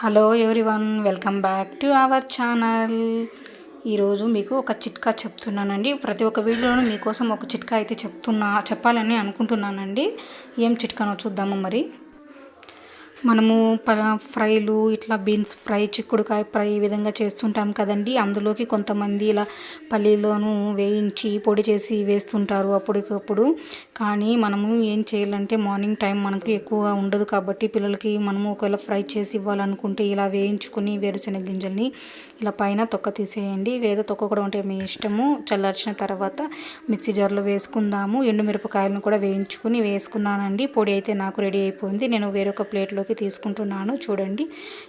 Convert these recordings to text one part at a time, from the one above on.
Hello everyone welcome back to our channel. ఈరోజు మీకు ఒక చిట్కా చెప్తున్నానండి. ప్రతి ఒక్క వీడియోలోనూ మీకోసం ఒక చిట్కా అయితే చెప్తున్నా చెప్పాలని అనుకుంటున్నానండి. ఏం చిట్కానో చూద్దాము మరి. మనము ప ఫ్రైలు ఇట్లా బీన్స్ ఫ్రై చిక్కుడుకాయ ఫ్రై ఈ విధంగా చేస్తుంటాం కదండి. అందులోకి కొంతమంది ఇలా పల్లీలోను వేయించి పొడి చేసి వేస్తుంటారు అప్పటికప్పుడు. కానీ మనము ఏం చేయాలంటే మార్నింగ్ టైం మనకు ఎక్కువగా ఉండదు కాబట్టి పిల్లలకి మనము ఒకవేళ ఫ్రై చేసి ఇవ్వాలనుకుంటే ఇలా వేయించుకుని వేరుశెనగ గింజల్ని ఇలా పైన తొక్క తీసేయండి. లేదా తొక్క కూడా ఉంటే మీ ఇష్టము. చల్లార్చిన తర్వాత మిక్సీ జార్లో వేసుకుందాము. ఎండుమిరపకాయలను కూడా వేయించుకొని వేసుకున్నానండి. పొడి అయితే నాకు రెడీ అయిపోయింది. నేను వేరొక ప్లేట్లోకి తీసుకుంటున్నాను. చూడండి.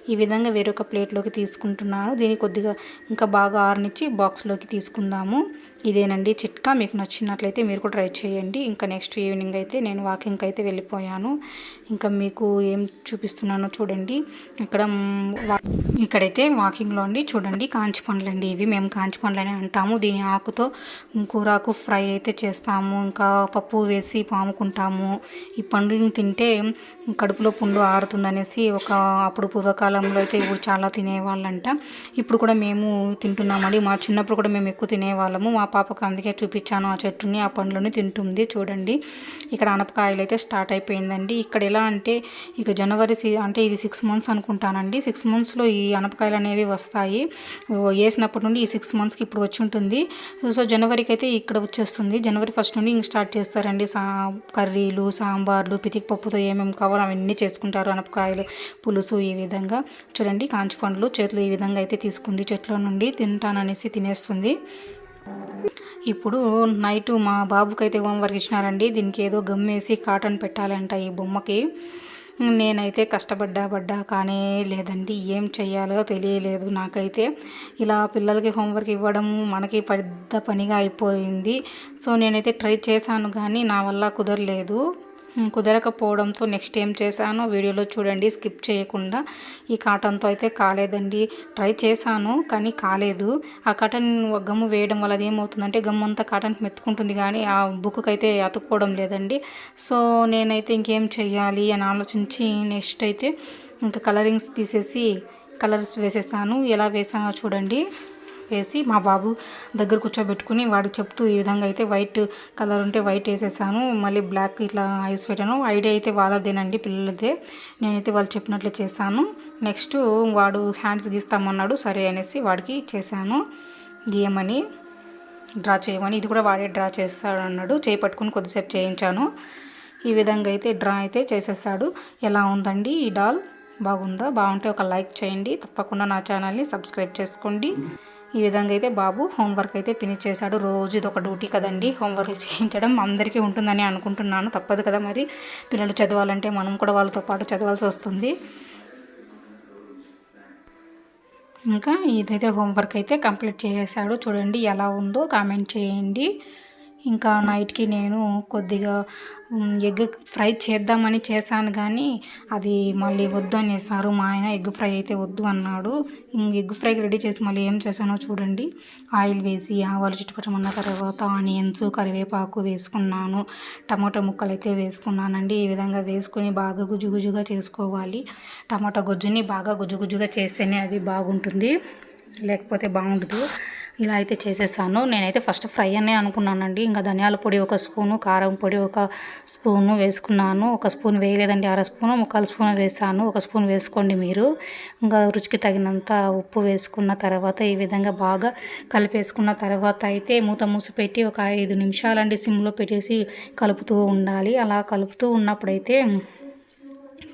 ఈ విధంగా వేరొక ప్లేట్లోకి తీసుకుంటున్నాను. దీన్ని కొద్దిగా ఇంకా బాగా ఆరనిచ్చి బాక్స్లోకి తీసుకుందాము. ఇదేనండి చిట్కా. మీకు నచ్చినట్లయితే మీరు కూడా ట్రై చేయండి. ఇంకా నెక్స్ట్ ఈవినింగ్ అయితే నేను వాకింగ్కి అయితే వెళ్ళిపోయాను. ఇంకా మీకు ఏం చూపిస్తున్నానో చూడండి. ఇక్కడ వా- ఇక్కడైతే వాకింగ్లో అండి. చూడండి కాంచి పండ్లండి ఇవి. మేము కాంచి పండ్లని అంటాము. దీని ఆకుతో కూరాకు ఫ్రై అయితే చేస్తాము. ఇంకా పప్పు వేసి పాముకుంటాము. ఈ పండ్లను తింటే కడుపులో పుండు ఆరుతుందనేసి ఒక అప్పుడు పూర్వకాలంలో అయితే ఇప్పుడు చాలా తినేవాళ్ళంట. ఇప్పుడు కూడా మేము తింటున్నామండి. మా చిన్నప్పుడు కూడా మేము ఎక్కువ తినేవాళ్ళము. మా పాపకు అందుకే చూపించాను ఆ చెట్టుని ఆ పండ్లని తింటుంది. చూడండి ఇక్కడ అనపకాయలు అయితే స్టార్ట్ అయిపోయిందండి. ఇక్కడ ఎలా అంటే ఇక జనవరి అంటే ఇది సిక్స్ మంత్స్ అనుకుంటానండి. సిక్స్ మంత్స్లో ఈ అనపకాయలు అనేవి వస్తాయి. వేసినప్పటి నుండి ఈ సిక్స్ మంత్స్కి ఇప్పుడు వచ్చి ఉంటుంది సో జనవరికి అయితే ఇక్కడ వచ్చేస్తుంది. జనవరి ఫస్ట్ నుండి ఇంక స్టార్ట్ చేస్తారండి. సా కర్రీలు సాంబార్లు పితికి పప్పుతో ఏమేమి కావాలో అవన్నీ చేసుకుంటారు అనపకాయలు పులుసు ఈ విధంగా. చూడండి కాంచి పండ్లు చేతులు ఈ విధంగా అయితే తీసుకుంది. చెట్ల నుండి తింటాననేసి తినేస్తుంది. ఇప్పుడు నైట్ మా బాబుకి అయితే హోంవర్క్ ఇచ్చినారండి. దీనికి ఏదో గమ్మేసి కాటన్ పెట్టాలంట ఈ బొమ్మకి. నేనైతే కష్టపడ్డా పడ్డా కానే లేదండి. ఏం చెయ్యాలో తెలియలేదు నాకైతే. ఇలా పిల్లలకి హోంవర్క్ ఇవ్వడం మనకి పెద్ద పనిగా అయిపోయింది. సో నేనైతే ట్రై చేశాను కానీ నా వల్ల కుదరలేదు. కుదరకపోవడంతో నెక్స్ట్ ఏం చేశానో వీడియోలో చూడండి స్కిప్ చేయకుండా. ఈ కాటన్తో అయితే కాలేదండి. ట్రై చేశాను కానీ కాలేదు. ఆ కాటన్ గమ్ము వేయడం వల్ల అది ఏమవుతుందంటే గమ్ము అంతా కాటన్ మెత్తుకుంటుంది కానీ ఆ బుక్కి అయితే అతుక్కోవడం లేదండి. సో నేనైతే ఇంకేం చెయ్యాలి అని ఆలోచించి నెక్స్ట్ అయితే ఇంకా కలరింగ్స్ తీసేసి కలర్స్ వేసేస్తాను. ఎలా వేసానో చూడండి. వేసి మా బాబు దగ్గర కూర్చోబెట్టుకుని వాడు చెప్తూ ఈ విధంగా అయితే వైట్ కలర్ ఉంటే వైట్ వేసేసాను మళ్ళీ బ్లాక్ ఇట్లా ఐస్ పెట్టాను. ఐడియా అయితే వాళ్ళదేనండి పిల్లలదే. నేనైతే వాళ్ళు చెప్పినట్లు చేశాను. నెక్స్ట్ వాడు హ్యాండ్స్ గీస్తామన్నాడు సరే అనేసి వాడికి చేశాను. గీయమని డ్రా చేయమని ఇది కూడా వాడే డ్రా చేస్తాడు అన్నాడు చేయి పట్టుకుని కొద్దిసేపు చేయించాను. ఈ విధంగా అయితే డ్రా అయితే చేసేస్తాడు ఎలా ఉందండి ఈ డాల్? బాగుందా? బాగుంటే ఒక లైక్ చేయండి. తప్పకుండా నా ఛానల్ని సబ్స్క్రైబ్ చేసుకోండి. ఈ విధంగా అయితే బాబు హోంవర్క్ అయితే ఫినిష్ చేశాడు. రోజు ఇది ఒక డ్యూటీ కదండి. హోంవర్క్ చేయించడం అందరికీ ఉంటుందని అనుకుంటున్నాను. తప్పదు కదా మరి. పిల్లలు చదవాలంటే మనం కూడా వాళ్ళతో పాటు చదవాల్సి వస్తుంది. ఇంకా ఇదైతే హోంవర్క్ అయితే కంప్లీట్ చేసేసాడు. చూడండి ఎలా ఉందో కామెంట్ చేయండి. ఇంకా నైట్కి నేను కొద్దిగా ఎగ్ ఫ్రై చేద్దామని చేశాను కానీ అది మళ్ళీ వద్దు అనేసారు. మా ఆయన ఎగ్ ఫ్రై అయితే వద్దు అన్నాడు. ఇంక ఎగ్ ఫ్రై రెడీ చేసి మళ్ళీ ఏం చేశానో చూడండి. ఆయిల్ వేసి ఆవాలు చుట్టుపట్టమన్న తర్వాత ఆనియన్స్ కరివేపాకు వేసుకున్నాను. టమాటో ముక్కలు అయితే వేసుకున్నానండి. ఈ విధంగా వేసుకొని బాగా గుజ్జు చేసుకోవాలి. టమాటా గుజ్జుని బాగా గుజ్జు గుజ్జుగా చేస్తేనే అది బాగుంటుంది. లేకపోతే బాగుండదు. ఇలా అయితే చేసేసాను. నేనైతే ఫస్ట్ ఫ్రై అనే అనుకున్నానండి. ఇంకా ధనియాల పొడి ఒక స్పూను కారం పొడి ఒక స్పూను వేసుకున్నాను. ఒక స్పూన్ వేయలేదండి అర స్పూను ముక్కాలు స్పూన్ వేసాను. ఒక స్పూన్ వేసుకోండి మీరు. ఇంకా రుచికి తగినంత ఉప్పు వేసుకున్న తర్వాత ఈ విధంగా బాగా కలిపేసుకున్న తర్వాత అయితే మూత మూసి పెట్టి ఒక ఐదు నిమిషాలండి సిమ్లో పెట్టేసి కలుపుతూ ఉండాలి. అలా కలుపుతూ ఉన్నప్పుడైతే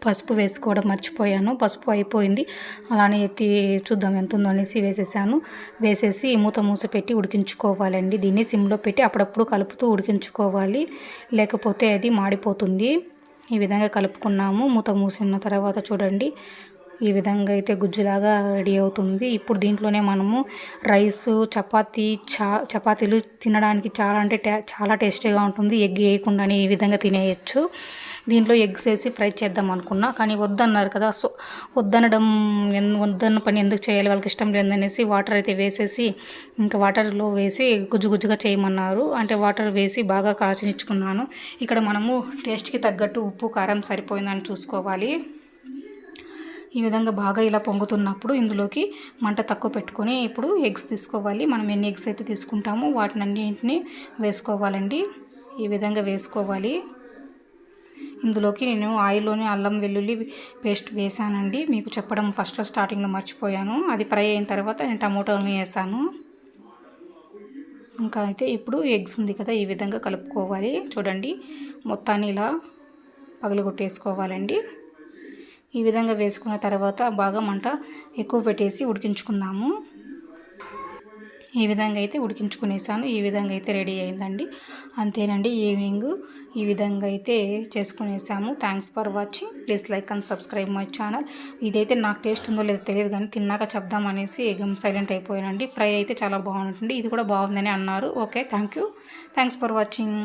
పసుపు వేసుకోవడం మర్చిపోయాను. పసుపు అయిపోయింది. అలానే ఎత్తి చూద్దాం ఎంత ఉందో అనేసి వేసేసాను. వేసేసి మూత మూస పెట్టి ఉడికించుకోవాలండి. దీన్ని సిమ్లో పెట్టి అప్పుడప్పుడు కలుపుతూ ఉడికించుకోవాలి. లేకపోతే అది మాడిపోతుంది. ఈ విధంగా కలుపుకున్నాము. మూత మూసిన తర్వాత చూడండి. ఈ విధంగా అయితే గుజ్జులాగా రెడీ అవుతుంది. ఇప్పుడు దీంట్లోనే మనము రైస్ చపాతీ చా చపాతీలు తినడానికి చాలా అంటే చాలా టేస్టీగా ఉంటుంది. ఎగ్ వేయకుండానే ఈ విధంగా తినేయచ్చు. దీంట్లో ఎగ్స్ వేసి ఫ్రై చేద్దాం అనుకున్నా. కానీ వద్దన్నారు కదా సో వద్దనడం వద్దన్న పని ఎందుకు చేయాలి? వాళ్ళకి ఇష్టం లేదనేసి వాటర్ అయితే వేసేసి ఇంకా వాటర్లో వేసి గుజ్జు గుజ్జుగా చేయమన్నారు. అంటే వాటర్ వేసి బాగా కాచనిచ్చుకున్నాను. ఇక్కడ మనము టేస్ట్కి తగ్గట్టు ఉప్పు కారం సరిపోయిందని చూసుకోవాలి. ఈ విధంగా బాగా ఇలా పొంగుతున్నప్పుడు ఇందులోకి మంట తక్కువ పెట్టుకొని ఇప్పుడు ఎగ్స్ తీసుకోవాలి. మనం ఎన్ని ఎగ్స్ అయితే తీసుకుంటామో వాటినన్నింటినీ వేసుకోవాలండి. ఈ విధంగా వేసుకోవాలి. ఇందులోకి నేను ఆయిల్లోని అల్లం వెల్లుల్లి పేస్ట్ వేసానండి మీకు చెప్పడం ఫస్ట్లో స్టార్టింగ్లో మర్చిపోయాను. అది ఫ్రై అయిన తర్వాత నేను టమోటాని వేసాను ఇంకా అయితే ఇప్పుడు ఎగ్స్ ఉంది కదా ఈ విధంగా కలుపుకోవాలి. చూడండి మొత్తాన్ని ఇలా పగలగొట్టేసుకోవాలండి. ఈ విధంగా వేసుకున్న తర్వాత బాగా మంట ఎక్కువ పెట్టేసి ఉడికించుకుందాము. ఈ విధంగా అయితే ఉడికించుకునేసాను. ఈ విధంగా అయితే రెడీ అయిందండి. అంతేనండి ఈవినింగ్. ఈ విధంగా అయితే చేసుకునేసాము. Thanks for watching please like and subscribe my channel ఇదైతే నాకు టేస్ట్ ఉందో లేదో తెలియదు కానీ తిన్నాక చెప్దాం అనేసి సైలెంట్ అయిపోయానండి. ఫ్రై అయితే చాలా బాగుంటుంది. ఇది కూడా బాగుందని అన్నారు. Okay thank you thanks for watching